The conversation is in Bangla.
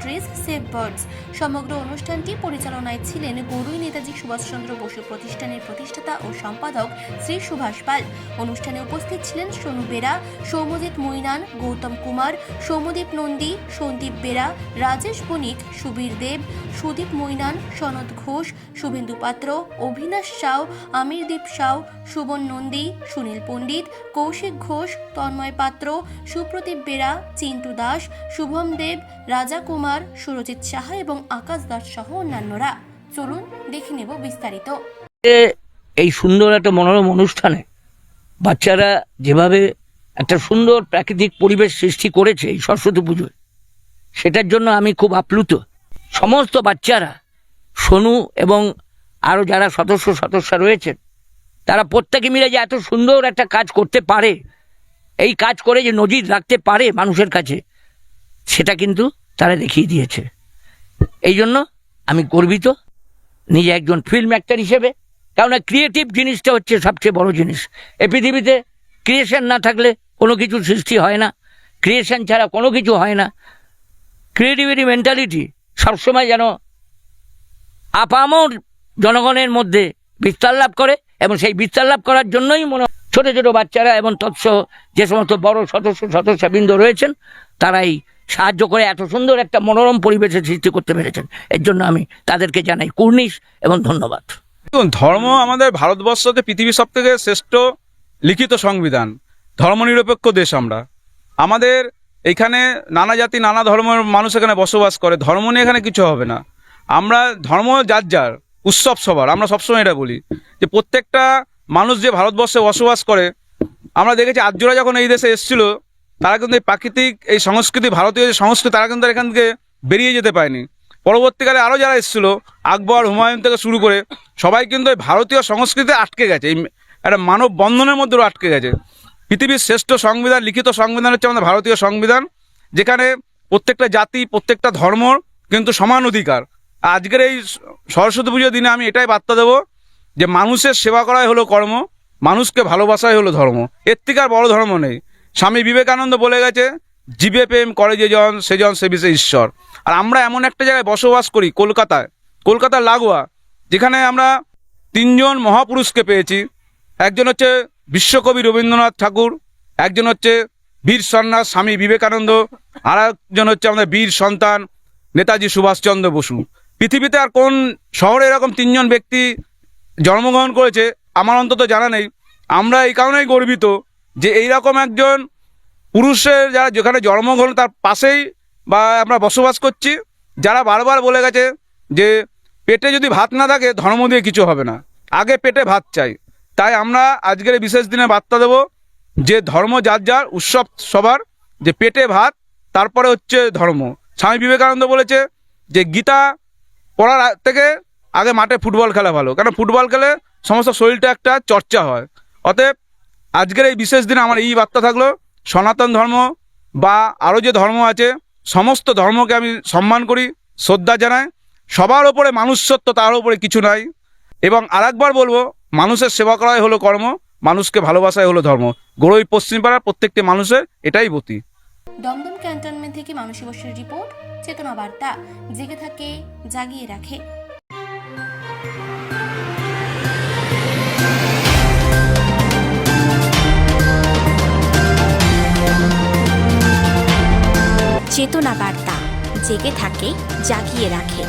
Trees save birds. সমগ্র অনুষ্ঠানটি পরিচালনায় ছিলেন গরুই নেতাজি সুভাষচন্দ্র বসু। প্রতিষ্ঠানের প্রতিষ্ঠাতা ও সম্পাদক শ্রী সুভাষ পাল। অনুষ্ঠানে উপস্থিত ছিলেন সোনু বেরা সৌমজিৎ মৈনান, গৌতম কুমার সৌমদীপ নন্দী, সন্দীপ বেরা, রাজেশ বণিক, সুবীর দেব, সুদীপ মৈনান, সনদ ঘোষ শুভেন্দু পাত্র, অভিনাশ সাউ আমিরদীপ সাউ সুবন নন্দী, সুনীল পণ্ডিত, কৌশিক ঘোষ, তন্ময় পাত্র, সুপ্রদীপ বেরা, চিন্টু দাস, শুভম দেব, রাজা কুমার, সুরজিৎ সাহা এবং আকাশ দাস সহ অন্যান্যরা। চলুন দেখে নেব বিস্তারিত। এই সুন্দর একটা মনোরম অনুষ্ঠানে বাচ্চারা যেভাবে একটা সুন্দর প্রাকৃতিক পরিবেশ সৃষ্টি করেছে এই সরস্বতী পুজোয়, সেটার জন্য আমি খুব আপ্লুত। সমস্ত বাচ্চারা সোনু এবং আরও যারা সদস্য সদস্য রয়েছেন, তারা প্রত্যেকে মিলে যে এত সুন্দর একটা কাজ করতে পারে, এই কাজ করে যে নজির রাখতে পারে মানুষের কাছে, সেটা কিন্তু তারা দেখিয়ে দিয়েছে। এই জন্য আমি গর্বিত, নিজে একজন ফিল্ম অ্যাক্টর হিসেবে কারণ ক্রিয়েটিভ জিনিসটা হচ্ছে সবচেয়ে বড় জিনিস। এ পৃথিবীতে ক্রিয়েশন না থাকলে কোনো কিছু সৃষ্টি হয় না ক্রিয়েশন ছাড়া কোনো কিছু হয় না। ক্রিয়েটিভিটি মেন্টালিটি সবসময় যেন আপামর জনগণের মধ্যে বিস্তার লাভ করে এবং সেই বিস্তার লাভ করার জন্যই মনে ছোট ছোট বাচ্চারা এবং তৎসহ যে সমস্ত বড় সদস্য সদস্যবৃন্দ রয়েছেন, তারাই সাহায্য করে এত সুন্দর একটা মনোরম পরিবেশের সৃষ্টি করতে পেরেছেন। এর জন্য আমি তাদেরকে জানাই কুর্নিশ এবং ধন্যবাদ। দেখুন, ধর্ম আমাদের ভারতবর্ষতে পৃথিবীর সব থেকে শ্রেষ্ঠ লিখিত সংবিধান, ধর্মনিরপেক্ষ দেশ আমরা। আমাদের এখানে নানা জাতি, নানা ধর্মের মানুষ এখানে বসবাস করে, ধর্ম নিয়ে এখানে কিছু হবে না। আমরা ধর্ম যার যার, উৎসব সবার, আমরা সবসময় এটা বলি। যে প্রত্যেকটা মানুষ যে ভারতবর্ষে বসবাস করে, আমরা দেখেছি আর্যরা যখন এই দেশে এসেছিল, তারা কিন্তু এই প্রাকৃতিক, এই সংস্কৃতি, ভারতীয় যে সংস্কৃতি, তারা কিন্তু এখান থেকে বেরিয়ে যেতে পারেনি। পরবর্তীকালে আরও যারা এসেছিল, আকবর, হুমায়ুন থেকে শুরু করে, সবাই কিন্তু এই ভারতীয় সংস্কৃতিতে আটকে গেছে। এই একটা মানব বন্ধনের মধ্যেও আটকে গেছে। পৃথিবীর শ্রেষ্ঠ সংবিধান, লিখিত সংবিধান হচ্ছে আমাদের ভারতীয় সংবিধান, যেখানে প্রত্যেকটা জাতি, প্রত্যেকটা ধর্ম কিন্তু সমান অধিকার। আজকের এই সরস্বতী পুজোর দিনে আমি এটাই বার্তা দেবো যে মানুষের সেবা করাই হলো কর্ম, মানুষকে ভালোবাসাই হলো ধর্ম। এর থেকে আর বড় ধর্ম নেই। স্বামী বিবেকানন্দ বলে গেছে, জীবে প্রেম করে যে জন সেজন সে বিষে ঈশ্বর। আর আমরা এমন একটা জায়গায় বসবাস করি, কলকাতায়। কলকাতার লাগোয়া, যেখানে আমরা তিনজন মহাপুরুষকে পেয়েছি। একজন হচ্ছে বিশ্বকবি রবীন্দ্রনাথ ঠাকুর, একজন হচ্ছে বীর সন্ন্যাস স্বামী বিবেকানন্দ আর একজন হচ্ছে আমাদের বীর সন্তান নেতাজি সুভাষচন্দ্র বসু। পৃথিবীতে আর কোন শহরে এরকম তিনজন ব্যক্তি জন্মগ্রহণ করেছে, আমার অন্তত জানা নেই। আমরা এই কারণেই গর্বিত যে এইরকম একজন পুরুষের যারা যেখানে জন্মগ্রহণ তার পাশেই বা আমরা বসবাস করছি, যারা বারবার বলে গেছে যে পেটে যদি ভাত না থাকে, ধর্ম দিয়ে কিছু হবে না। আগে পেটে ভাত চাই। তাই আমরা আজকের বিশেষ দিনে বার্তা দেব যে ধর্ম যার যার উৎসব সবার, যে পেটে ভাত, তারপরে হচ্ছে ধর্ম। স্বামী বিবেকানন্দ বলেছে যে গীতা পড়ার থেকে আগে মাঠে ফুটবল খেলা ভালো। কারণ ফুটবল খেলে সমস্ত শরীরটা একটা চর্চা হয়। অতএব আজকের এই বিশেষ দিনে আমার এই বার্তা থাকল, সনাতন ধর্ম বা আরও যে ধর্ম আছে, সমস্ত ধর্মকে আমি সম্মান করি, শ্রদ্ধা জানাই। সবার ওপরে মানুষত্ব তার ওপরে কিছু নাই। এবং আরেকবার বলব, মানুষের সেবা করাই হলো কর্ম, মানুষকে ভালোবাসাই হলো ধর্ম। গড়ই পশ্চিমপাড়ার প্রত্যেকটি মানুষের এটাই গতি দমদম ক্যান্টনমেন্ট থেকে মানসী বসের রিপোর্ট, চেতনা বার্তা, জেগে থাকে, জাগিয়ে রাখে। চেতনা বার্তা, জেগে থাকে, জাগিয়ে রাখে।